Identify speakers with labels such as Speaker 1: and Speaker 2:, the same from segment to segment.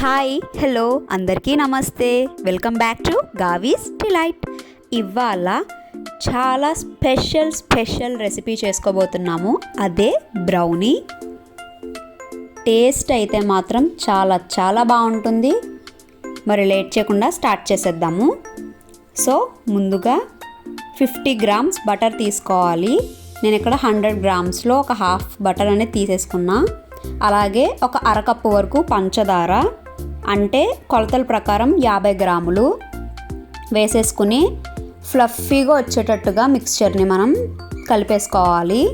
Speaker 1: Hi hello అందరికీ నమస్తే. Welcome back to Gavi's delight ఇవాళ చాలా స్పెషల్ స్పెషల్ రెసిపీ చేసుకోబోతున్నాము. అదే బ్రౌనీ టేస్ట్ అయితే మాత్రం చాలా చాలా బాగుంటుంది. మరి లేట్ చేయకుండా స్టార్ట్ చేసేద్దాము. సో ముందుగా ఫిఫ్టీ గ్రామ్స్ బటర్ తీసుకోవాలి. నేను ఇక్కడ హండ్రెడ్ గ్రామ్స్లో ఒక హాఫ్ బటర్ అనేది తీసేసుకున్నా. అలాగే ఒక అరకప్పు వరకు పంచదార. అంటే కొలతల ప్రకారం యాభై గ్రాములు వేసేసుకుని ఫ్లఫీగా వచ్చేటట్టుగా మిక్స్చర్ని మనం కలిపేసుకోవాలి.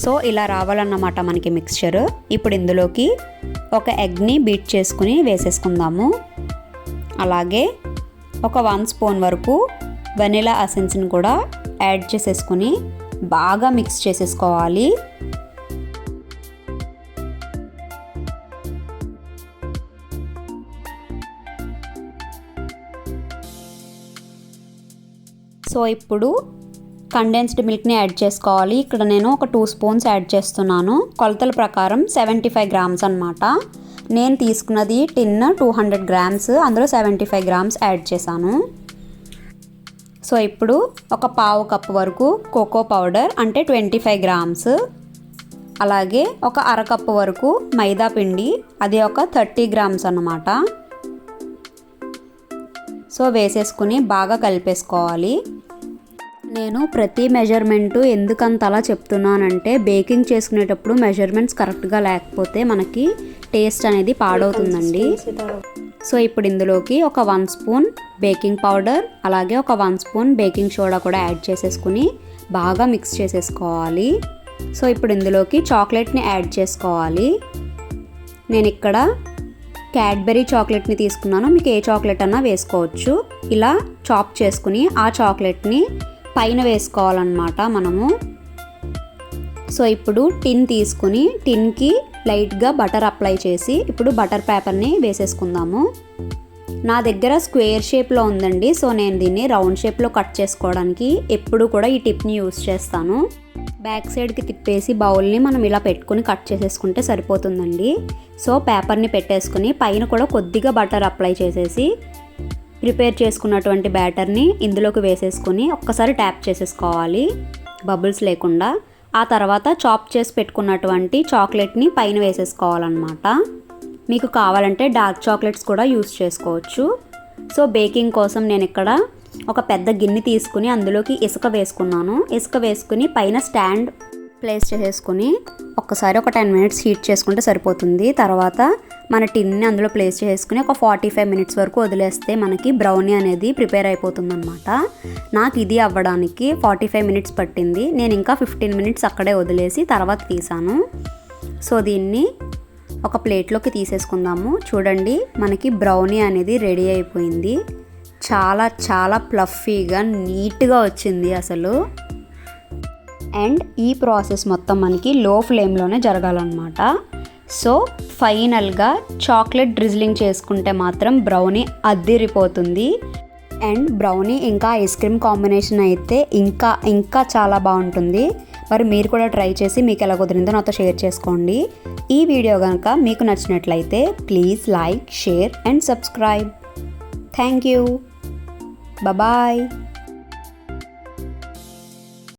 Speaker 1: సో ఇలా రావాలన్నమాట మనకి మిక్స్చర్. ఇప్పుడు ఇందులోకి ఒక ఎగ్ని బీట్ చేసుకుని వేసేసుకుందాము. అలాగే ఒక వన్ స్పూన్ వరకు వెనిలా అసెన్స్ని కూడా యాడ్ చేసేసుకుని బాగా మిక్స్ చేసేసుకోవాలి. సో ఇప్పుడు కండెన్స్డ్ మిల్క్ని యాడ్ చేసుకోవాలి. ఇక్కడ నేను ఒక టూ స్పూన్స్ యాడ్ చేస్తున్నాను. కొలతల ప్రకారం సెవెంటీ ఫైవ్ గ్రామ్స్ అనమాట నేను తీసుకున్నది టిన్ టూ హండ్రెడ్ గ్రామ్స్ అందులో సెవెంటీ ఫైవ్ గ్రామ్స్ యాడ్ చేశాను. సో ఇప్పుడు ఒక పావు కప్పు వరకు కోకో పౌడర్ అంటే ట్వంటీ ఫైవ్ గ్రామ్స్. అలాగే ఒక అరకప్పు వరకు మైదా పిండి అది ఒక థర్టీ గ్రామ్స్ అన్నమాట. సో వేసేసుకుని బాగా కలిపేసుకోవాలి. నేను ప్రతి మెజర్మెంటు ఎందుకంత అలా చెప్తున్నానంటే బేకింగ్ చేసుకునేటప్పుడు మెజర్మెంట్స్ కరెక్ట్గా లేకపోతే మనకి టేస్ట్ అనేది పాడవుతుందండి. సో ఇప్పుడు ఇందులోకి ఒక వన్ స్పూన్ బేకింగ్ పౌడర్ అలాగే ఒక వన్ స్పూన్ బేకింగ్ సోడా కూడా యాడ్ చేసేసుకుని బాగా మిక్స్ చేసేసుకోవాలి. సో ఇప్పుడు ఇందులోకి చాక్లెట్ని యాడ్ చేసుకోవాలి. నేను ఇక్కడ క్యాడ్బెరీ చాక్లెట్ని తీసుకున్నాను. మీకు ఏ చాక్లెట్ అన్నా వేసుకోవచ్చు. ఇలా చాప్ చేసుకుని ఆ చాక్లెట్ని పైన వేసుకోవాలన్నమాట మనము. సో ఇప్పుడు టిన్ తీసుకుని టిన్కి లైట్గా బటర్ అప్లై చేసి ఇప్పుడు బటర్ పేపర్ని వేసేసుకుందాము. నా దగ్గర స్క్వేర్ షేప్లో ఉందండి. సో నేను దీన్ని రౌండ్ షేప్లో కట్ చేసుకోవడానికి ఎప్పుడు కూడా ఈ టిప్ని యూస్ చేస్తాను. బ్యాక్ సైడ్కి తిప్పేసి బౌల్ని మనం ఇలా పెట్టుకుని కట్ చేసేసుకుంటే సరిపోతుందండి. సో పేపర్ని పెట్టేసుకుని పైన కూడా కొద్దిగా బటర్ అప్లై చేసేసి ప్రిపేర్ చేసుకున్నటువంటి బ్యాటర్ని ఇందులోకి వేసేసుకొని ఒక్కసారి ట్యాప్ చేసేసుకోవాలి. బబుల్స్ లేకుండా. ఆ తర్వాత చాప్ చేసి పెట్టుకున్నటువంటి చాక్లెట్ని పైన వేసేసుకోవాలన్నమాట. మీకు కావాలంటే డార్క్ చాక్లెట్స్ కూడా యూస్ చేసుకోవచ్చు. సో బేకింగ్ కోసం నేను ఇక్కడ ఒక పెద్ద గిన్నె తీసుకుని అందులోకి ఇసుక వేసుకున్నాను. ఇసుక వేసుకుని పైన స్టాండ్ ప్లేస్ చేసేసుకుని ఒక్కసారి ఒక టెన్ మినిట్స్ హీట్ చేసుకుంటే సరిపోతుంది. తర్వాత మన టిన్ని అందులో ప్లేస్ చేసుకుని ఒక ఫార్టీ ఫైవ్ మినిట్స్ వరకు వదిలేస్తే మనకి బ్రౌనీ అనేది ప్రిపేర్ అయిపోతుంది అనమాట నాకు ఇది అవ్వడానికి ఫార్టీ ఫైవ్ మినిట్స్ పట్టింది. నేను ఇంకా ఫిఫ్టీన్ మినిట్స్ అక్కడే వదిలేసి తర్వాత తీసాను. సో దీన్ని ఒక ప్లేట్లోకి తీసేసుకుందాము. చూడండి మనకి బ్రౌనీ అనేది రెడీ అయిపోయింది. చాలా చాలా ప్లఫీగా నీట్గా వచ్చింది అసలు. అండ్ ఈ ప్రాసెస్ మొత్తం మనకి లో ఫ్లేమ్లోనే జరగాలన్నమాట. సో ఫైనల్గా చాక్లెట్ డ్రిజ్లింగ్ చేసుకుంటే మాత్రం బ్రౌనీ అద్దిరిపోతుంది. అండ్ బ్రౌనీ ఇంకా ఐస్ క్రీమ్ కాంబినేషన్ అయితే ఇంకా ఇంకా చాలా బాగుంటుంది. మరి మీరు కూడా ట్రై చేసి మీకు ఎలా కుదిరిందో నాతో షేర్ చేసుకోండి. ఈ వీడియో కనుక మీకు నచ్చినట్లయితే please like share and subscribe. Thank you. Bye